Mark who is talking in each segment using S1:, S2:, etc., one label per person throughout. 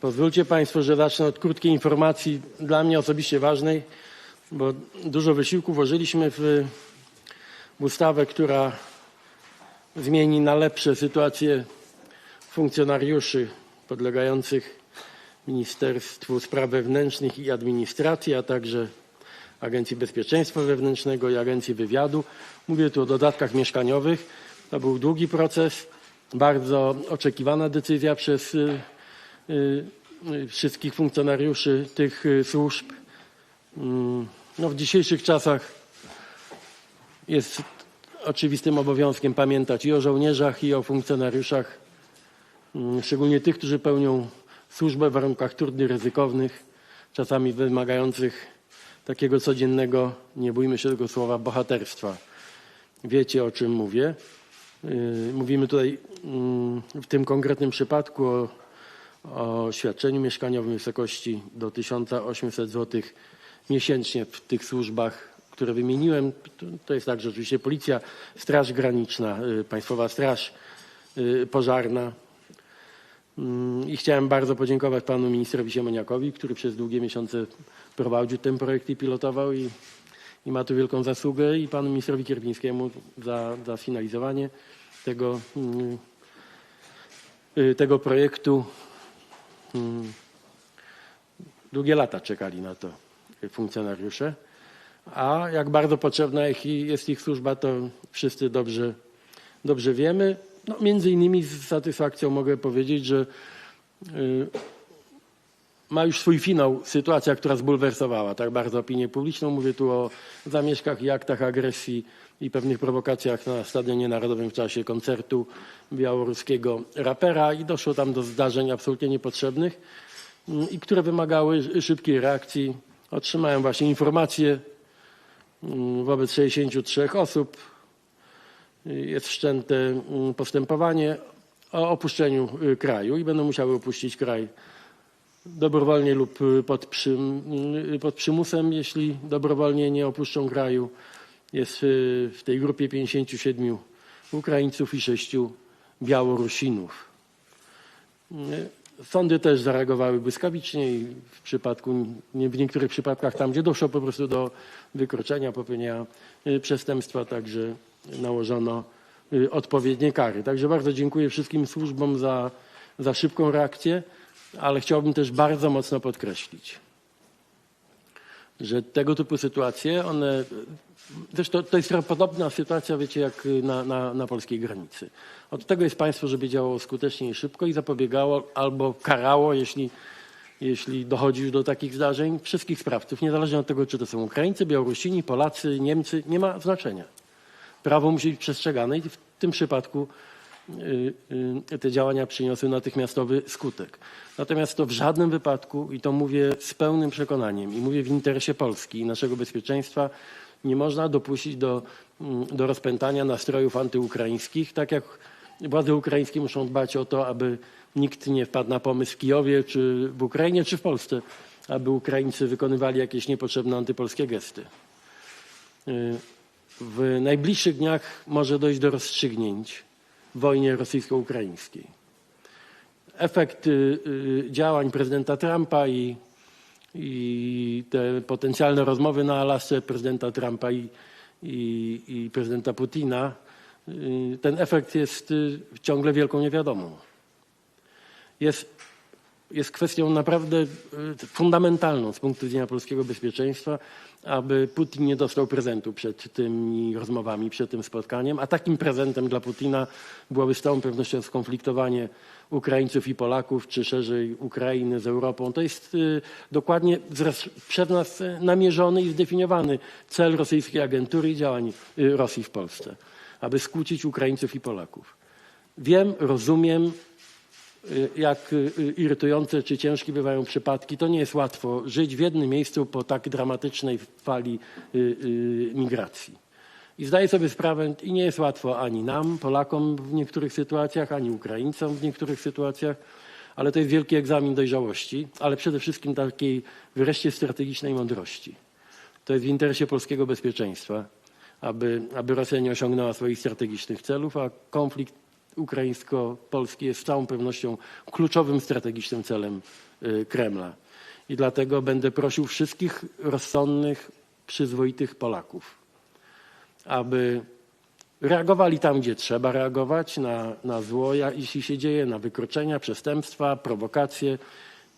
S1: Pozwólcie Państwo, że zacznę od krótkiej informacji dla mnie osobiście ważnej, bo dużo wysiłku włożyliśmy w, ustawę, która zmieni na lepsze sytuację funkcjonariuszy podlegających Ministerstwu Spraw Wewnętrznych i Administracji, a także Agencji Bezpieczeństwa Wewnętrznego i Agencji Wywiadu. Mówię tu o dodatkach mieszkaniowych. To był długi proces, bardzo oczekiwana decyzja przez wszystkich funkcjonariuszy tych y, służb. Mm, No, w dzisiejszych czasach jest oczywistym obowiązkiem pamiętać i o żołnierzach, i o funkcjonariuszach, mm, szczególnie tych, którzy pełnią służbę w warunkach trudnych, ryzykownych, czasami wymagających takiego codziennego, nie bójmy się tego słowa, bohaterstwa. Wiecie o czym mówię. Mówimy tutaj mm, w tym konkretnym przypadku o, o świadczeniu mieszkaniowym w wysokości do 1800 zł miesięcznie w tych służbach, które wymieniłem. To- jest także oczywiście Policja, Straż Graniczna, yy, Państwowa Straż yy, Pożarna. Mm, I chciałem bardzo podziękować panu ministrowi Siemoniakowi, który przez długie miesiące prowadził ten projekt i pilotował i, i ma tu wielką zasługę i panu ministrowi Kierwińskiemu za, za finalizowanie tego, mm, y, tego projektu. Mm, Długie lata czekali na to funkcjonariusze, a jak bardzo potrzebna jest ich służba, to wszyscy dobrze, dobrze wiemy. No, między innymi z satysfakcją mogę powiedzieć, że y, ma już swój finał sytuacja, która zbulwersowała tak bardzo opinię publiczną. Mówię tu o zamieszkach i aktach agresji i pewnych prowokacjach na Stadionie Narodowym w czasie koncertu białoruskiego rapera i doszło tam do zdarzeń absolutnie niepotrzebnych mm, i które wymagały szybkiej reakcji. Otrzymałem właśnie informacje mm, wobec 63 osób. Jest wszczęte mm, postępowanie o opuszczeniu y, kraju i będą musiały opuścić kraj dobrowolnie lub y, pod, przym, y, pod przymusem, jeśli dobrowolnie nie opuszczą kraju. Jest y, w tej grupie 57 Ukraińców i 6 Białorusinów. Sądy też zareagowały błyskawicznie i w przypadku, w niektórych przypadkach tam, gdzie doszło po prostu do wykroczenia, popełnienia przestępstwa, także nałożono odpowiednie kary. Także bardzo dziękuję wszystkim służbom za, za szybką reakcję, ale chciałbym też bardzo mocno podkreślić, że tego typu sytuacje, one, zresztą to jest podobna sytuacja, wiecie, jak na, na, na polskiej granicy. Od tego jest państwo, żeby działało skutecznie i szybko i zapobiegało albo karało, jeśli, jeśli dochodzi już do takich zdarzeń, wszystkich sprawców, niezależnie od tego, czy to są Ukraińcy, Białorusini, Polacy, Niemcy, nie ma znaczenia. Prawo musi być przestrzegane i w tym przypadku te działania przyniosły natychmiastowy skutek. Natomiast to w żadnym wypadku, i to mówię z pełnym przekonaniem, i mówię w interesie Polski i naszego bezpieczeństwa, nie można dopuścić do, mm, do rozpętania nastrojów antyukraińskich, tak jak władze ukraińskie muszą dbać o to, aby nikt nie wpadł na pomysł w Kijowie, czy w Ukrainie, czy w Polsce, aby Ukraińcy wykonywali jakieś niepotrzebne antypolskie gesty. Y, W najbliższych dniach może dojść do rozstrzygnięć wojnie rosyjsko-ukraińskiej. Efekt y, y, działań prezydenta Trumpa i, i te potencjalne rozmowy na Alasce prezydenta Trumpa i, i, i prezydenta Putina, y, ten efekt jest ciągle wielką niewiadomą. Jest jest kwestią naprawdę y, fundamentalną z punktu widzenia polskiego bezpieczeństwa, aby Putin nie dostał prezentu przed tymi rozmowami, przed tym spotkaniem, a takim prezentem dla Putina byłoby z całą pewnością skonfliktowanie Ukraińców i Polaków, czy szerzej Ukrainy z Europą. To jest y, dokładnie przez nas namierzony i zdefiniowany cel rosyjskiej agentury i działań y, Rosji w Polsce, aby skłócić Ukraińców i Polaków. Wiem, rozumiem, jak y, y, irytujące czy ciężkie bywają przypadki. To nie jest łatwo żyć w jednym miejscu po tak dramatycznej fali y, y, migracji. I zdaję sobie sprawę, i nie jest łatwo ani nam, Polakom w niektórych sytuacjach, ani Ukraińcom w niektórych sytuacjach, ale to jest wielki egzamin dojrzałości, ale przede wszystkim takiej wreszcie strategicznej mądrości. To jest w interesie polskiego bezpieczeństwa, aby, aby Rosja nie osiągnęła swoich strategicznych celów, a konflikt ukraińsko-polski jest z całą pewnością kluczowym strategicznym celem y, Kremla. I dlatego będę prosił wszystkich rozsądnych, przyzwoitych Polaków, aby reagowali tam, gdzie trzeba reagować, na, na zło, jeśli się dzieje, na wykroczenia, przestępstwa, prowokacje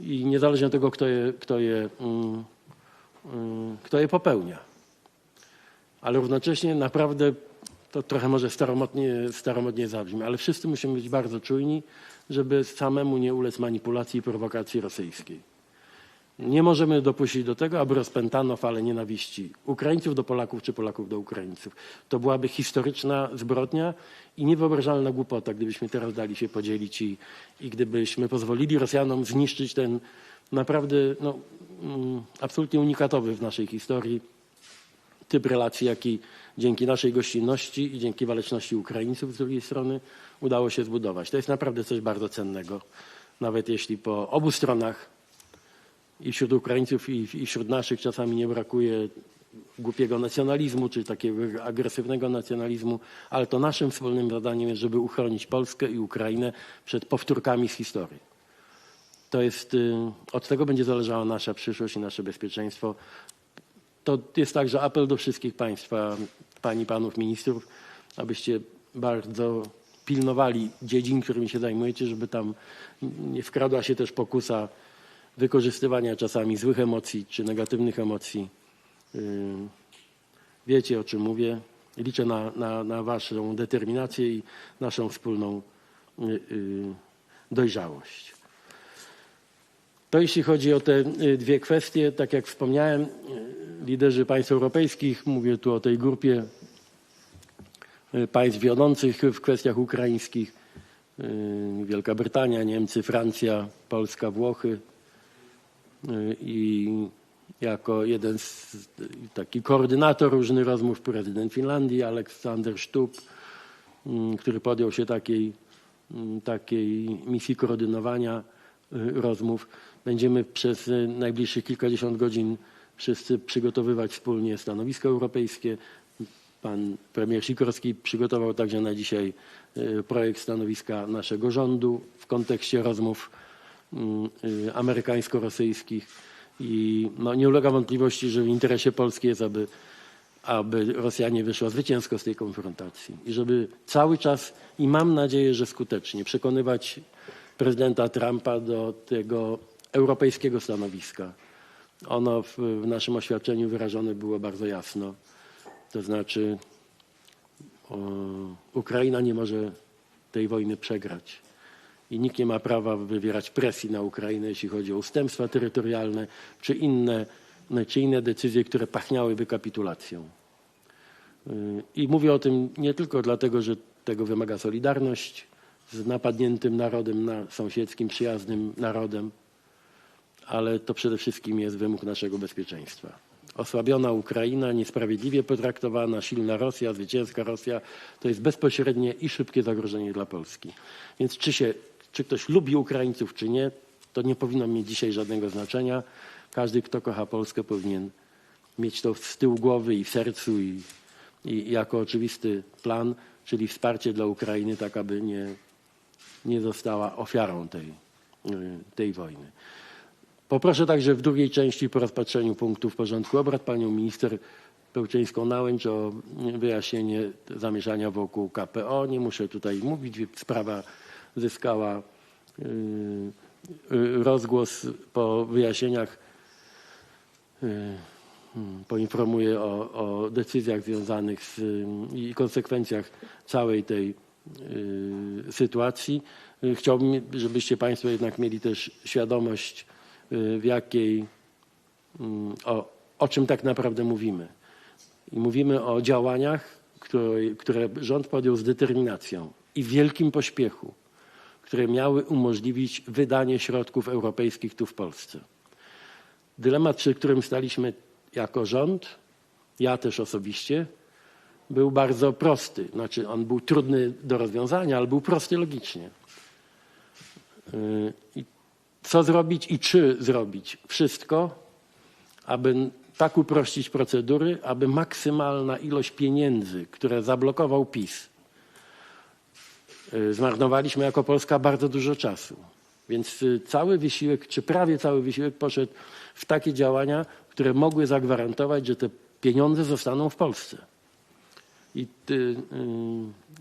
S1: i niezależnie od tego, kto je, kto je, mm, mm, kto je popełnia. Ale równocześnie naprawdę to trochę może staromodnie, staromodnie zabrzmi, ale wszyscy musimy być bardzo czujni, żeby samemu nie ulec manipulacji i prowokacji rosyjskiej. Nie możemy dopuścić do tego, aby rozpętano falę nienawiści Ukraińców do Polaków czy Polaków do Ukraińców. To byłaby historyczna zbrodnia i niewyobrażalna głupota, gdybyśmy teraz dali się podzielić i, i gdybyśmy pozwolili Rosjanom zniszczyć ten naprawdę no, mm, absolutnie unikatowy w naszej historii typ relacji, jaki dzięki naszej gościnności i dzięki waleczności Ukraińców z drugiej strony udało się zbudować. To jest naprawdę coś bardzo cennego, nawet jeśli po obu stronach i wśród Ukraińców, i, i wśród naszych czasami nie brakuje głupiego nacjonalizmu, czy takiego agresywnego nacjonalizmu, ale to naszym wspólnym zadaniem jest, żeby uchronić Polskę i Ukrainę przed powtórkami z historii. To jest, y, od tego będzie zależała nasza przyszłość i nasze bezpieczeństwo. To jest także apel do wszystkich Państwa, Pani Panów Ministrów, abyście bardzo pilnowali dziedzin, którymi się zajmujecie, żeby tam nie wkradła się też pokusa wykorzystywania czasami złych emocji czy negatywnych emocji. Yy, Wiecie o czym mówię. Liczę na, na, na Waszą determinację i naszą wspólną yy, yy, dojrzałość. To jeśli chodzi o te dwie kwestie, tak jak wspomniałem, liderzy państw europejskich, mówię tu o tej grupie y, państw wiodących w kwestiach ukraińskich, y, Wielka Brytania, Niemcy, Francja, Polska, Włochy. Y, i jako jeden z taki koordynator różnych rozmów prezydent Finlandii Aleksander Stubb, mm, który podjął się takiej, mm, takiej misji koordynowania rozmów. Będziemy przez najbliższych kilkadziesiąt godzin wszyscy przygotowywać wspólnie stanowisko europejskie. Pan premier Sikorski przygotował także na dzisiaj y, projekt stanowiska naszego rządu w kontekście rozmów mm, y, amerykańsko-rosyjskich i no, nie ulega wątpliwości, że w interesie Polski jest, aby, aby Rosjanie wyszła zwycięsko z tej konfrontacji i żeby cały czas i mam nadzieję, że skutecznie przekonywać prezydenta Trumpa do tego europejskiego stanowiska. Ono w, w naszym oświadczeniu wyrażone było bardzo jasno. To znaczy o, Ukraina nie może tej wojny przegrać. I nikt nie ma prawa wywierać presji na Ukrainę, jeśli chodzi o ustępstwa terytorialne czy inne, czy inne decyzje, które pachniałyby kapitulacją. Y, I mówię o tym nie tylko dlatego, że tego wymaga solidarność z napadniętym narodem, na sąsiedzkim, przyjaznym narodem, ale to przede wszystkim jest wymóg naszego bezpieczeństwa. Osłabiona Ukraina, niesprawiedliwie potraktowana, silna Rosja, zwycięska Rosja to jest bezpośrednie i szybkie zagrożenie dla Polski. Więc czy, się, czy ktoś lubi Ukraińców, czy nie, to nie powinno mieć dzisiaj żadnego znaczenia. Każdy, kto kocha Polskę, powinien mieć to z tyłu głowy i w sercu i, i jako oczywisty plan, czyli wsparcie dla Ukrainy, tak aby nie, nie została ofiarą tej, tej wojny. Poproszę także w drugiej części po rozpatrzeniu punktów porządku obrad panią minister Pełczyńską-Nałęcz o wyjaśnienie zamieszania wokół KPO. Nie muszę tutaj mówić, sprawa zyskała y, y, rozgłos po wyjaśnieniach. y, hmm, Poinformuję o, o decyzjach związanych z, i konsekwencjach całej tej sytuacji. Chciałbym, żebyście Państwo jednak mieli też świadomość, w jakiej, mm, o, o czym tak naprawdę mówimy. I mówimy o działaniach, które, które rząd podjął z determinacją i wielkim pośpiechu, które miały umożliwić wydanie środków europejskich tu w Polsce. Dylemat, przed którym staliśmy jako rząd, ja też osobiście, był bardzo prosty. Znaczy, on był trudny do rozwiązania, ale był prosty logicznie. Yy, I co zrobić i czy zrobić? Wszystko, aby tak uprościć procedury, aby maksymalna ilość pieniędzy, które zablokował PiS, y, zmarnowaliśmy jako Polska bardzo dużo czasu. Więc y, cały wysiłek, czy prawie cały wysiłek poszedł w takie działania, które mogły zagwarantować, że te pieniądze zostaną w Polsce. I y,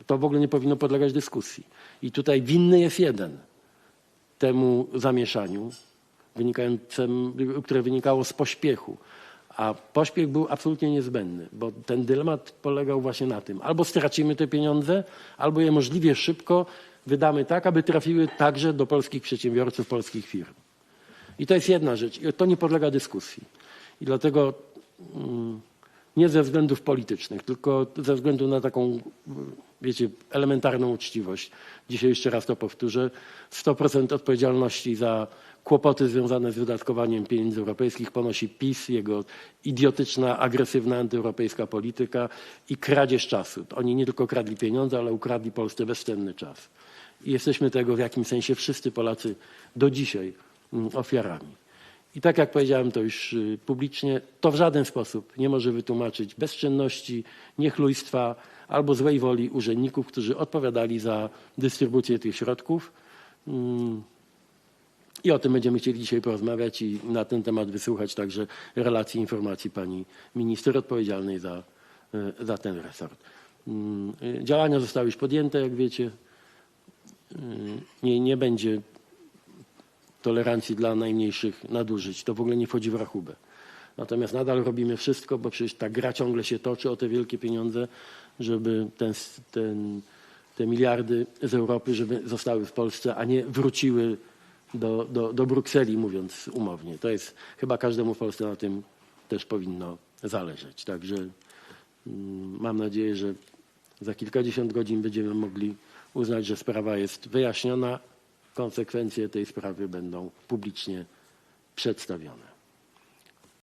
S1: to w ogóle nie powinno podlegać dyskusji. I tutaj winny jest jeden temu zamieszaniu, wynikającemu, które wynikało z pośpiechu. A pośpiech był absolutnie niezbędny, bo ten dylemat polegał właśnie na tym. Albo stracimy te pieniądze, albo je możliwie szybko wydamy tak, aby trafiły także do polskich przedsiębiorców, polskich firm. I to jest jedna rzecz. I to nie podlega dyskusji. I dlatego mm, nie ze względów politycznych, tylko ze względu na taką, wiecie, elementarną uczciwość. Dzisiaj jeszcze raz to powtórzę. 100% odpowiedzialności za kłopoty związane z wydatkowaniem pieniędzy europejskich ponosi PiS, jego idiotyczna, agresywna antyeuropejska polityka i kradzież czasu. Oni nie tylko kradli pieniądze, ale ukradli Polsce bezcenny czas. I jesteśmy tego w jakimś sensie wszyscy Polacy do dzisiaj mm, ofiarami. I tak jak powiedziałem to już y, publicznie, to w żaden sposób nie może wytłumaczyć bezczynności, niechlujstwa albo złej woli urzędników, którzy odpowiadali za dystrybucję tych środków. Mm, I o tym będziemy chcieli dzisiaj porozmawiać i na ten temat wysłuchać także relacji informacji pani minister odpowiedzialnej za, y, za ten resort. Mm, y, Działania zostały już podjęte, jak wiecie. Nie, nie będzie tolerancji dla najmniejszych nadużyć. To w ogóle nie wchodzi w rachubę. Natomiast nadal robimy wszystko, bo przecież ta gra ciągle się toczy o te wielkie pieniądze, żeby ten, ten, te miliardy z Europy żeby zostały w Polsce, a nie wróciły do, do, do Brukseli, mówiąc umownie. To jest chyba każdemu w Polsce na tym też powinno zależeć. Także mm, mam nadzieję, że za kilkadziesiąt godzin będziemy mogli uznać, że sprawa jest wyjaśniona, konsekwencje tej sprawy będą publicznie przedstawione.